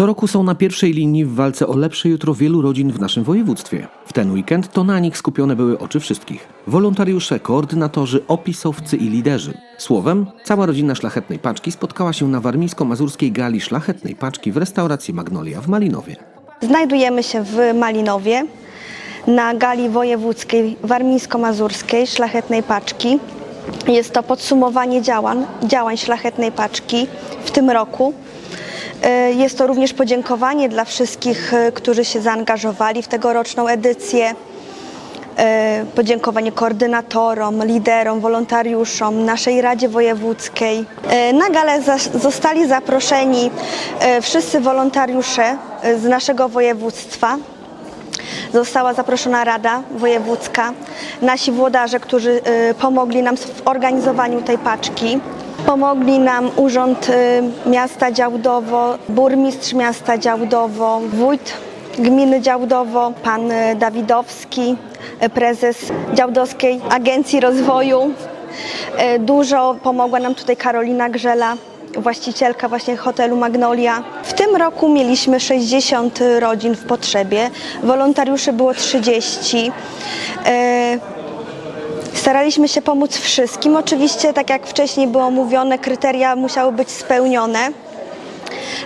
Co roku są na pierwszej linii w walce o lepsze jutro wielu rodzin w naszym województwie. W ten weekend to na nich skupione były oczy wszystkich. Wolontariusze, koordynatorzy, opisowcy i liderzy. Słowem, cała rodzina Szlachetnej Paczki spotkała się na warmińsko-mazurskiej gali Szlachetnej Paczki w restauracji Magnolia w Malinowie. Znajdujemy się w Malinowie na gali wojewódzkiej warmińsko-mazurskiej Szlachetnej Paczki. Jest to podsumowanie działań, działań Szlachetnej Paczki w tym roku. Y, Jest to również podziękowanie dla wszystkich, y, którzy się zaangażowali w tegoroczną edycję. Y, Podziękowanie koordynatorom, liderom, wolontariuszom, naszej Radzie Wojewódzkiej. Na galę zostali zaproszeni wszyscy wolontariusze z naszego województwa. Została zaproszona Rada Wojewódzka, nasi włodarze, którzy y, pomogli nam w organizowaniu tej paczki. Pomogli nam Urząd y, Miasta Działdowo, burmistrz miasta Działdowo, wójt gminy Działdowo, pan y, Dawidowski, prezes Działdowskiej Agencji Rozwoju. Dużo pomogła nam tutaj Karolina Grzela, właścicielka właśnie hotelu Magnolia. W tym roku mieliśmy 60 rodzin w potrzebie, wolontariuszy było 30. E, Staraliśmy się pomóc wszystkim. Oczywiście, tak jak wcześniej było mówione, kryteria musiały być spełnione.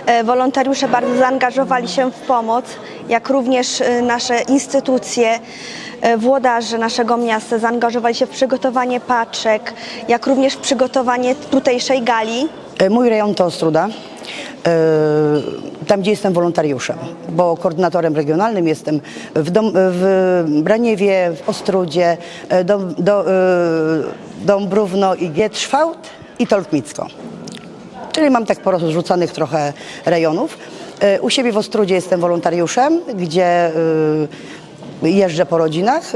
E, Wolontariusze bardzo zaangażowali się w pomoc, jak również e, nasze instytucje, włodarze naszego miasta zaangażowali się w przygotowanie paczek, jak również w przygotowanie tutejszej gali. E, Mój rejon to Ostruda, e, tam gdzie jestem wolontariuszem, bo koordynatorem regionalnym jestem w, Dom, w Braniewie, w Ostrudzie, e, Dom, do, Dąbrówno i Gietrzwałt i Tolkmicko. Czyli mam tak porozrzucanych trochę rejonów. U siebie w Ostrudzie jestem wolontariuszem, gdzie jeżdżę po rodzinach,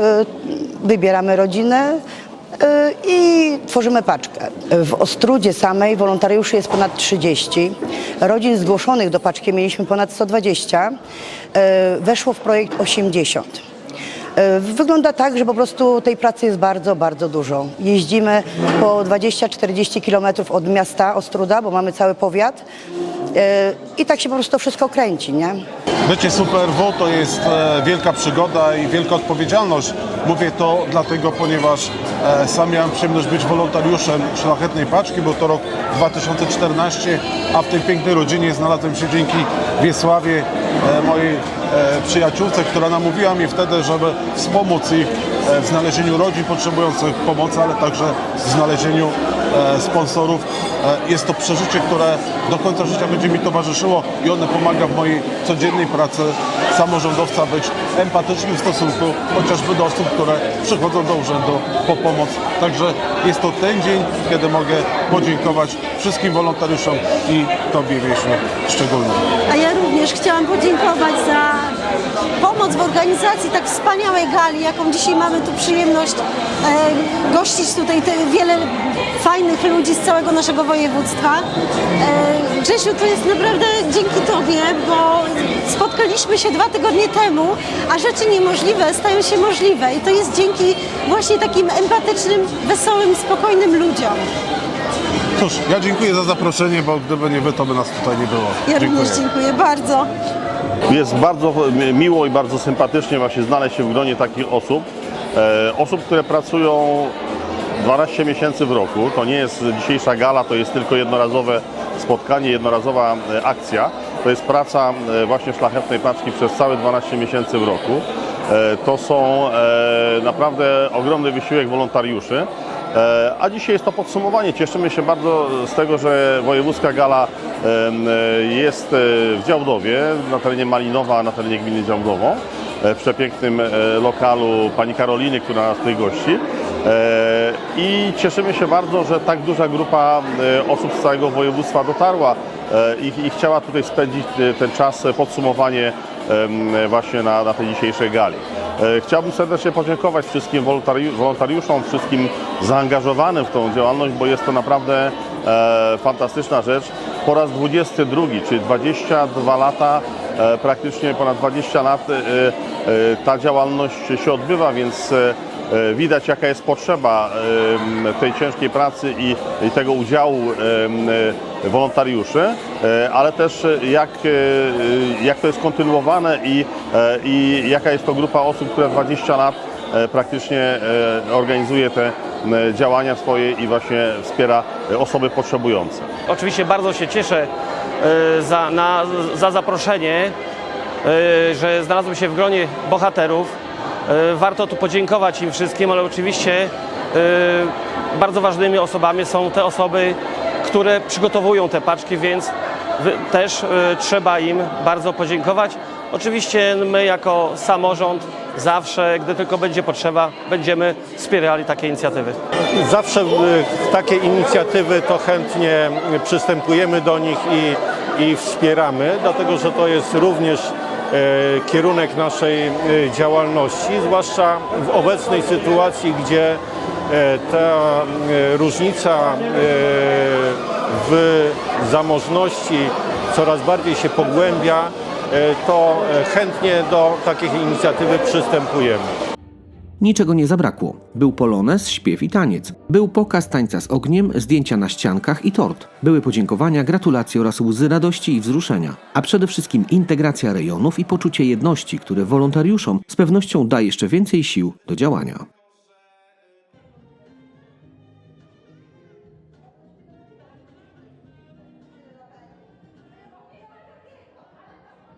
wybieramy rodzinę e, i tworzymy paczkę. W Ostrudzie samej wolontariuszy jest ponad 30. Rodzin zgłoszonych do paczki mieliśmy ponad 120. E, Weszło w projekt 80. E, Wygląda tak, że po prostu tej pracy jest bardzo, bardzo dużo. Jeździmy po 20-40 kilometrów od miasta Ostruda, bo mamy cały powiat i tak się po prostu wszystko kręci, nie? Bycie Super W to jest e, wielka przygoda i wielka odpowiedzialność. Mówię to dlatego, ponieważ e, sam miałem przyjemność być wolontariuszem Szlachetnej Paczki, bo to rok 2014, a w tej pięknej rodzinie znalazłem się dzięki Wiesławie, e, mojej przyjaciółce, która namówiła mnie wtedy, żeby wspomóc ich e, w znalezieniu rodzin potrzebujących pomocy, ale także w znalezieniu e, sponsorów. E, Jest to przeżycie, które do końca życia będzie mi towarzyszyło i one pomaga w mojej codziennej pracy samorządowca być empatycznym w stosunku chociażby do osób, które przychodzą do urzędu po pomoc. Także jest to ten dzień, kiedy mogę podziękować wszystkim wolontariuszom i Tobie, Wiesiu, szczególnie. A ja również chciałam podziękować za pomoc w organizacji tak wspaniałej gali, jaką dzisiaj mamy tu przyjemność e, gościć tutaj te wiele fajnych ludzi z całego naszego województwa. E, Grzesiu, to jest naprawdę dzięki Tobie, bo spotkaliśmy się dwa tygodnie temu, a rzeczy niemożliwe stają się możliwe i to jest dzięki właśnie takim empatycznym, wesołym, spokojnym ludziom. Cóż, ja dziękuję za zaproszenie, bo gdyby nie Wy, to by nas tutaj nie było. Ja również dziękuję bardzo. Jest bardzo miło i bardzo sympatycznie właśnie znaleźć się w gronie takich osób. E, osób, które pracują 12 miesięcy w roku. To nie jest dzisiejsza gala, to jest tylko jednorazowe spotkanie, jednorazowa e, akcja. To jest praca e, właśnie Szlachetnej Paczki przez całe 12 miesięcy w roku. To są naprawdę ogromny wysiłek wolontariuszy. E, A dzisiaj jest to podsumowanie. Cieszymy się bardzo z tego, że wojewódzka gala e, jest e, w Działdowie, na terenie Malinowa, na terenie gminy Działdowo, w przepięknym lokalu pani Karoliny, która nas tutaj gości. I cieszymy się bardzo, że tak duża grupa osób z całego województwa dotarła i, i chciała tutaj spędzić ten czas, podsumowanie właśnie na, na tej dzisiejszej gali. E, Chciałbym serdecznie podziękować wszystkim wolontariusz, wolontariuszom, wszystkim zaangażowanym w tą działalność, bo jest to naprawdę e, fantastyczna rzecz. Po raz 22, czyli 22 lata, e, praktycznie ponad 20 lat ta działalność się odbywa, więc widać jaka jest potrzeba tej ciężkiej pracy i, tego udziału e, wolontariuszy, e, ale też e, jak, e, jak to jest kontynuowane i, e, i jaka jest to grupa osób, która 20 lat e, praktycznie e, organizuje te działania swoje i właśnie wspiera e, osoby potrzebujące. Oczywiście bardzo się cieszę e, za, na, za zaproszenie, e, że znalazłem się w gronie bohaterów. E, Warto tu podziękować im wszystkim, ale oczywiście e, bardzo ważnymi osobami są te osoby, które przygotowują te paczki, więc też e, trzeba im bardzo podziękować. Oczywiście my jako samorząd zawsze, gdy tylko będzie potrzeba, będziemy wspierali takie inicjatywy. Zawsze takie inicjatywy to chętnie przystępujemy do nich i, i wspieramy, dlatego że to jest również kierunek naszej e, działalności, zwłaszcza w obecnej sytuacji, gdzie e, ta e, różnica e, w zamożności coraz bardziej się pogłębia, e, to e, chętnie do takiej inicjatywy przystępujemy. Niczego nie zabrakło. Był polonez, śpiew i taniec. Był pokaz tańca z ogniem, zdjęcia na ściankach i tort. Były podziękowania, gratulacje oraz łzy radości i wzruszenia. A przede wszystkim integracja rejonów i poczucie jedności, które wolontariuszom z pewnością da jeszcze więcej sił do działania.